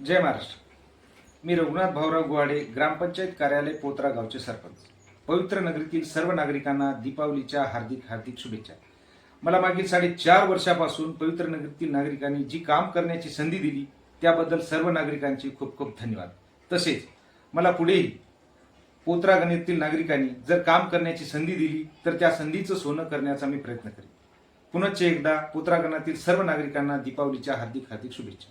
जय महाराष्ट्र. मी रघुनाथ भाऊराव गुहाडे ग्रामपंचायत कार्यालय पोत्रा गावचे सरपंच. पवित्र नगरीतील सर्व नागरिकांना दीपावलीच्या हार्दिक हार्दिक शुभेच्छा. मला मागील साडेचार वर्षापासून पवित्र नगरीतील नागरिकांनी जी काम करण्याची संधी दिली त्याबद्दल सर्व नागरिकांचे खूप खूप धन्यवाद. तसेच मला पुढेही पोत्रा गणितील नागरिकांनी जर काम करण्याची संधी दिली तर त्या संधीचं सोनं करण्याचा मी प्रयत्न करेन. पुनश्च एकदा पोत्रा गणातील सर्व नागरिकांना दीपावलीच्या हार्दिक हार्दिक शुभेच्छा.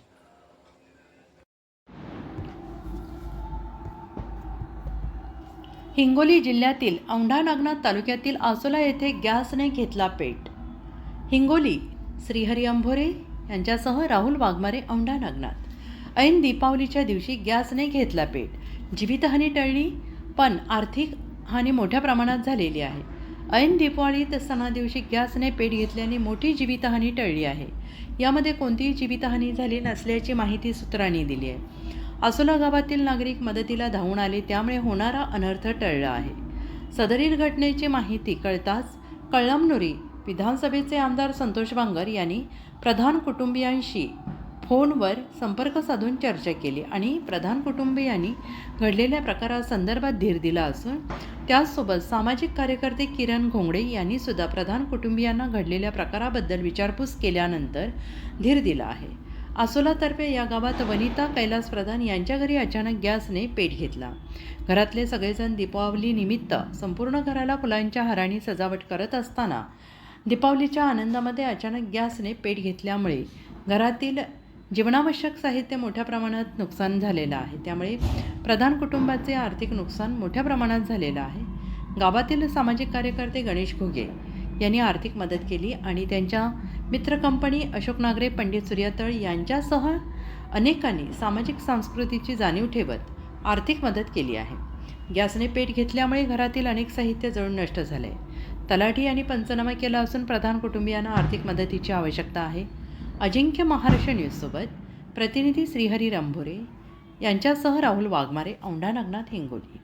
हिंगोली जिल्ह्यातील औंढा नागनाथ तालुक्यातील आसोला येथे गॅसने घेतला पेट. हिंगोली श्रीहरी अंभोरे यांच्यासह राहुल वाघमारे औंढा नागनाथ. ऐन दीपावलीच्या दिवशी गॅसने घेतला पेट. जीवितहानी टळली पण आर्थिक हानी मोठ्या प्रमाणात झालेली आहे. ऐन दीपावलीत सणादिवशी गॅसने पेट घेतल्याने मोठी जीवितहानी टळली आहे. यामध्ये कोणतीही जीवितहानी झाली नसल्याची माहिती सूत्रांनी दिली आहे. आसोला गावातील नागरिक मदतीला धावून आले त्यामुळे होणारा अनर्थ टळला आहे. सदरील घटनेची माहिती कळताच कळमनुरी विधानसभेचे आमदार संतोष बांगर यांनी प्रधान कुटुंबियांशी फोनवर संपर्क साधून चर्चा केली आणि प्रधान कुटुंबियांनी घडलेल्या प्रकारासंदर्भात धीर दिला असून त्याचसोबत सामाजिक कार्यकर्ते किरण घोंगडे यांनी सुद्धा प्रधान कुटुंबियांना घडलेल्या प्रकाराबद्दल विचारपूस केल्यानंतर धीर दिला आहे. आसोलातर्फे या गावात वनिता कैलास प्रधान यांच्या घरी अचानक गॅसने पेट घेतला. घरातले सगळेजण दीपावली निमित्त संपूर्ण घराला फुलांच्या हाराने सजावट करत असताना दीपावलीच्या आनंदामध्ये अचानक गॅसने पेट घेतल्यामुळे घरातील जीवनावश्यक साहित्य मोठ्या प्रमाणात नुकसान झालेलं आहे. त्यामुळे प्रधान कुटुंबाचे आर्थिक नुकसान मोठ्या प्रमाणात झालेलं आहे. गावातील सामाजिक कार्यकर्ते गणेश घुगे यांनी आर्थिक मदत केली आणि त्यांच्या मित्र कंपनी अशोक नागरे पंडित सूर्यातळ यांच्यासह अनेकांनी सामाजिक संस्कृतीची जाणीव ठेवत आर्थिक मदत केली आहे. गॅसने पेट घेतल्यामुळे घरातील अनेक साहित्य जळून नष्ट झाले. तलाठी यांनी पंचनामा केला असून प्रधान कुटुंबियांना आर्थिक मदतीची आवश्यकता आहे. अजिंक्य महाराष्ट्र न्यूजसोबत प्रतिनिधी श्रीहरी रंभोरे यांच्यासह राहुल वाघमारे औंढा नागनाथ हिंगोली.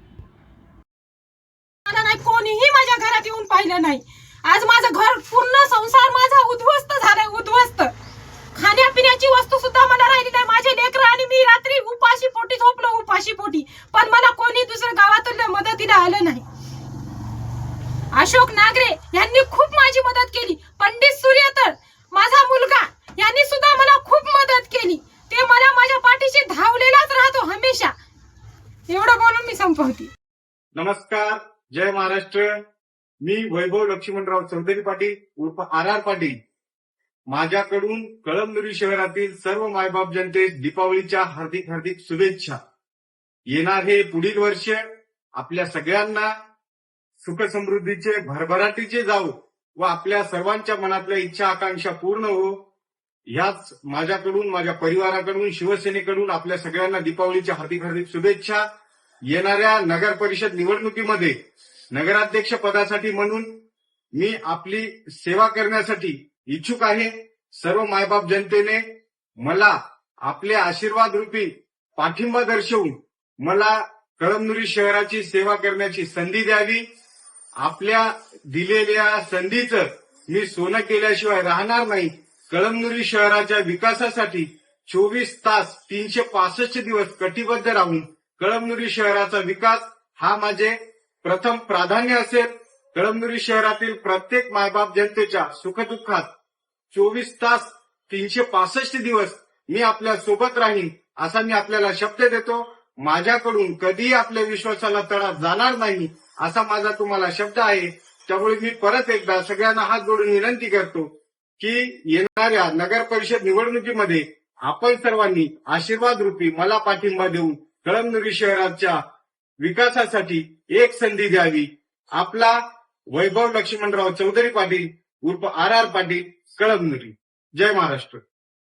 कोणीही माझ्या घरात येऊन पाहिलं नाही. आज माझं घर पूर्ण संसार माझा उद्ध्वस्त झालाय उद्ध्वस्त. खाण्यापिण्याची वस्तू सुद्धा मला राहिली नाही. माझे लेकर आणि मी रात्री उपाशी पोटी झोपलो उपाशी पोटी. पण मला कोणी दुसऱ्या गावातून मदतीला आलं नाही. अशोक नागरे यांनी खूप माझी मदत केली. पंडित सूर्य तर माझा मुलगा यांनी सुद्धा मला खूप मदत केली. ते मला माझ्या पाठीशी धावलेलाच राहतो हमेशा. एवढं बोलून मी संपवते. नमस्कार. जय महाराष्ट्र. मी वैभव लक्ष्मणराव चौधरी पाटील उर्फ आर आर पाटील. माझ्याकडून कळमनुरी शहरातील सर्व मायबाप जनतेस दीपावलीच्या हार्दिक हार्दिक शुभेच्छा. येणार हे पुढील वर्ष आपल्या सगळ्यांना सुख समृद्धीचे भरभराटीचे जाऊ व आपल्या सर्वांच्या मनातल्या इच्छा आकांक्षा पूर्ण हो. ह्याच माझ्याकडून माझ्या परिवाराकडून शिवसेनेकडून आपल्या सगळ्यांना दीपावलीच्या हार्दिक हार्दिक शुभेच्छा. येणाऱ्या नगर परिषद निवडणुकीमध्ये नगराध्यक्ष पदासाठी म्हणून मी आपली सेवा करण्यासाठी इच्छुक आहे. सर्व मायबाप जनतेने मला आपले आशीर्वाद रूपी पाठिंबा दर्शवून मला कळमनुरी शहराची सेवा करण्याची संधी द्यावी. आपल्या दिलेल्या संधीचं मी सोनं केल्याशिवाय राहणार नाही. कळमनुरी शहराच्या विकासासाठी चोवीस तास तीनशे पासष्ट दिवस कटिबद्ध राहून कळमनुरी शहराचा विकास हा माझे प्रथम प्राधान्य असेल कळमनुरी शहरातील प्रत्येक मायबाप जनतेच्या सुखदुःखात. चोवीस तास तीनशे पासष्ट दिवस मी आपल्यासोबत राहीन असा मी आपल्याला शब्द देतो. माझ्याकडून कधीही आपल्या विश्वासाला तडा जाणार नाही असा माझा तुम्हाला शब्द आहे. त्यामुळे मी परत एकदा सगळ्यांना हात जोडून विनंती करतो की येणाऱ्या नगर परिषद निवडणुकीमध्ये आपण सर्वांनी आशीर्वाद रूपी मला पाठिंबा देऊन कळमनुरी शहराच्या विकासासाठी एक संधी द्यावी. आपला वैभव लक्ष्मणराव चौधरी पाटील उर्फ आर आर पाटील कळमनुरी. जय महाराष्ट्र.